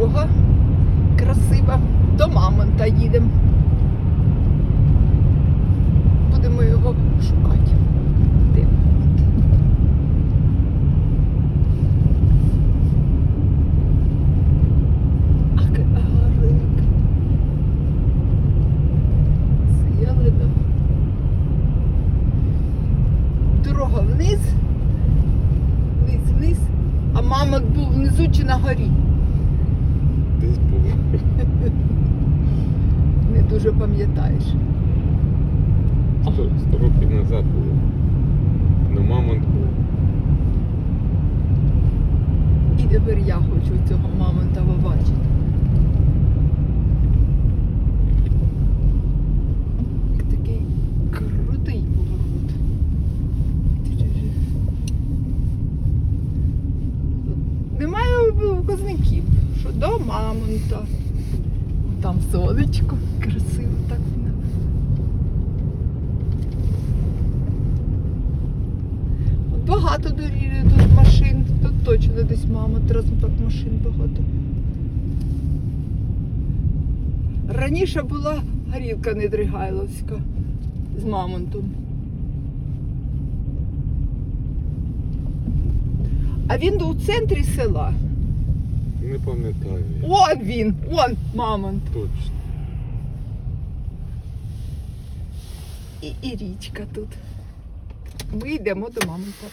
дорога красива. До Мамонта їдемо. Будемо його шукати. Де. Дорога вниз. Вниз, вниз. А мамонт був внизу чи на горі. Десь було. Не дуже пам'ятаєш. Сто, років назад було. Ну мамонт був. І тепер я хочу цього мамонта побачити. Такий крутий поворот. Немає вказників, що до мамонта. Там сонечко, красиво так. От Багато доріг тут машин. Тут точно десь мама, так машин багато. Раніше була горілка Недригайловська з мамонтом. А він у центрі села. Не пам'ятаю. я. Он він, он мамонт. Точно. І, і річка тут. Ми йдемо до мамонта.